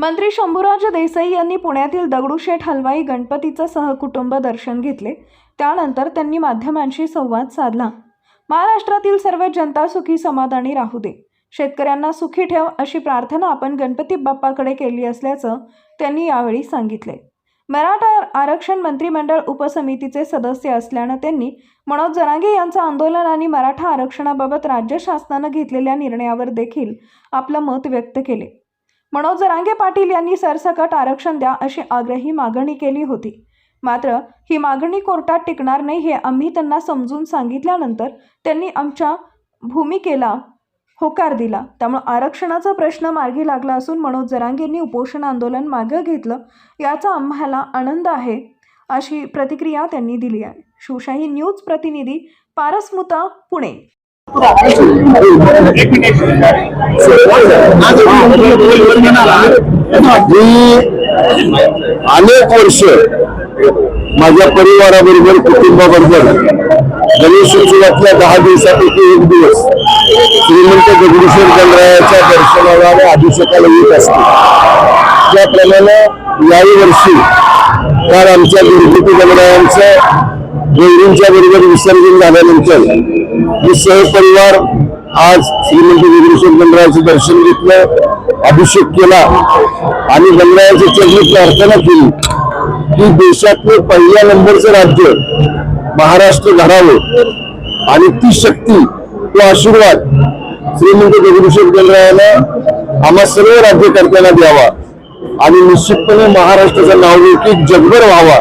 मंत्री शंभूराज देसाई यांनी पुण्यातील दगडूशेठ हलवाई गणपतीचं सहकुटुंब दर्शन घेतले. त्यानंतर त्यांनी माध्यमांशी संवाद साधला. महाराष्ट्रातील सर्व जनता सुखी समाधानी राहू दे. शेतकऱ्यांना सुखी ठेव अशी प्रार्थना आपण गणपती बाप्पाकडे केली असल्याचं त्यांनी यावेळी सांगितले. मराठा आरक्षण मंत्रिमंडळ उपसमितीचे सदस्य असल्यानं त्यांनी मनोज जरांगे यांचं आंदोलन आणि मराठा आरक्षणाबाबत राज्य शासनानं घेतलेल्या निर्णयावर देखील आपलं मत व्यक्त केले. मनोज जरांगे पाटील यांनी सरसकट आरक्षण द्या अशी आग्रही मागणी केली होती. मात्र ही मागणी कोर्टात टिकणार नाही हे आम्ही त्यांना समजून सांगितल्यानंतर त्यांनी आमच्या भूमिकेला होकार दिला. त्यामुळे आरक्षणाचा प्रश्न मार्गी लागला असून मनोज जरांगेंनी उपोषण आंदोलन मागं घेतलं याचा आम्हाला आनंद आहे अशी प्रतिक्रिया त्यांनी दिली आहे. शिवशाही न्यूज प्रतिनिधी पारसमुता पुणे अनेक वर्ष माझ्या परिवाराबरोबर कुटुंबाबरोबर गणेशोत्सवातल्या दहा दिवसापैकी एक दिवस श्रीमंत दगडूशेठ गणरायाच्या दर्शनाला आणि अभिषेकाला येत असते. त्याप्रमाणे याही वर्षी काल आमच्या गणपती गणरायांचं गौरींच्या बरोबर विसर्जन झाल्यानंतर मी सहपरिवार आज श्रीमंत दगडूशेठ गणरायाचं दर्शन घेतलं अभिषेक केला आणि गणरायाच्या चरणी प्रार्थना केली. की देशातलं पहिल्या नंबरचं राज्य महाराष्ट्र घडावं आणि ती शक्ती तो आशीर्वाद श्रीमंत दगडूशेठ गणरायाला आम्हा सर्व राज्यकर्त्यांना द्यावा आणि निश्चितपणे महाराष्ट्राचा नावलौकिक जगभर व्हावा.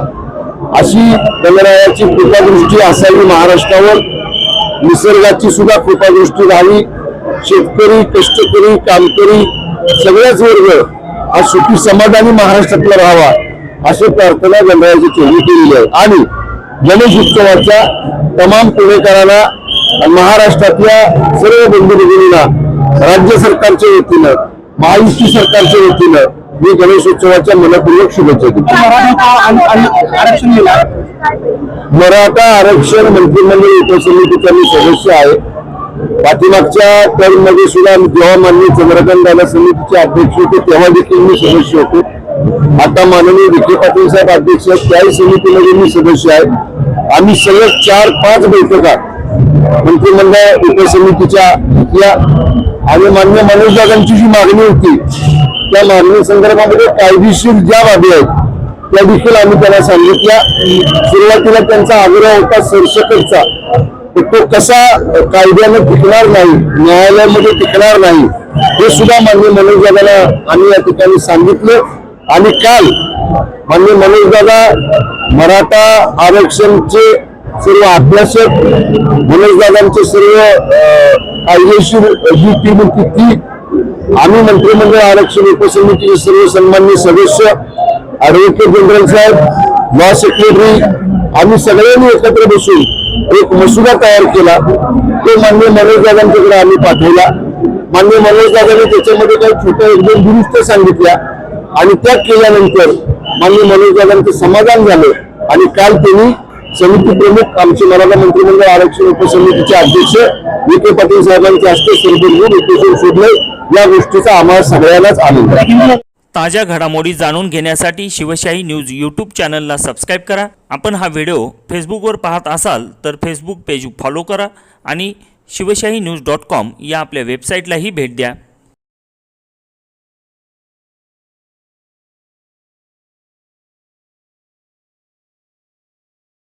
अशी गणरायाची कृपादृष्टी असावी महाराष्ट्रावर. निसर्गाची सुद्धा कृपादृष्टी राहावी. शेतकरी कष्टकरी कामकरी सगळ्याच वर्ग हा सुखी समाधानी महाराष्ट्रातला राहावा अशी प्रार्थना गणरायाची चोरी केलेली आहे. आणि गणेश उत्सवाच्या तमाम पुणेकरांना महाराष्ट्रातल्या सर्व बंधू भगिनींना राज्य सरकारच्या वतीनं महायुती सरकारच्या वतीनं मी गणेशोत्सवाच्या मनपूर्वक शुभेच्छा देतो. आरक्षण मराठा आरक्षण मंत्रिमंडळ उपसमितीचा मी सदस्य आहे. पाठीमागच्या टर्ममध्ये सुद्धा जेव्हा माननीय चंद्रकांत दादा समितीचे अध्यक्ष होते तेव्हा देखील मी सदस्य होतो. आता माननीय विखे पाटील साहेब अध्यक्ष आहेत त्याही समितीमध्ये मी सदस्य आहे. आम्ही सलग चार पाच बैठका मंत्रिमंडळ उपसमितीच्या घेतल्या आणि मान्य मनोज दादांची जी मागणी होती त्या मागणी संदर्भामध्ये कायदेशीर ज्या बाबी आहेत त्या देखील आम्ही त्यांना सांगितल्या. सुरुवातीला त्यांचा आग्रह होता सरसकटचा तो कसा कायद्यानं टिकणार नाही न्यायालयामध्ये टिकणार नाही हे सुद्धा मान्य मनोज दादाला आम्ही या ठिकाणी सांगितलं. आणि काल मान्य मनोज दादा मराठा आरक्षणचे सर्व अभ्यासक मनोज दादांचे सर्व कायदेशीर जी टीम होती ती आम्ही मंत्रिमंडळ आरक्षण उपसमितीचे सर्व सन्मान्य सदस्य ऍडव्होकेट जनरल साहेब लॉ सेक्रेटरी आम्ही सगळ्यांनी एकत्र बसून एक मसुदा तयार केला. तो मान्य मनोज दादांच्याकडे आम्ही पाठवला. मान्य मनोज दादांनी त्याच्यामध्ये काही छोट्या एक दोन दुरुस्त सांगितल्या आणि त्या केल्यानंतर मान्य मनोज दादांचं समाधान झालं आणि काल त्यांनी समिती प्रमुख आमचे मराठा मंत्रिमंडळ आरक्षण उपसमितीचे अध्यक्ष विखे पाटील साहेबांच्या हस्ते सरबेरहून उपोषण सोडले या गोष्टीचा आम्हाला सगळ्यांनाच आनंद ताज्या घडामोडी जाणून घेण्यासाठी शिवशाही न्यूज यूट्यूब चॅनलला सबस्क्राईब करा. आपण हा व्हिडिओ फेसबुकवर पाहत असाल तर फेसबुक पेज फॉलो करा आणि शिवशाही न्यूज डॉट कॉम या आपल्या वेबसाईटलाही भेट द्या.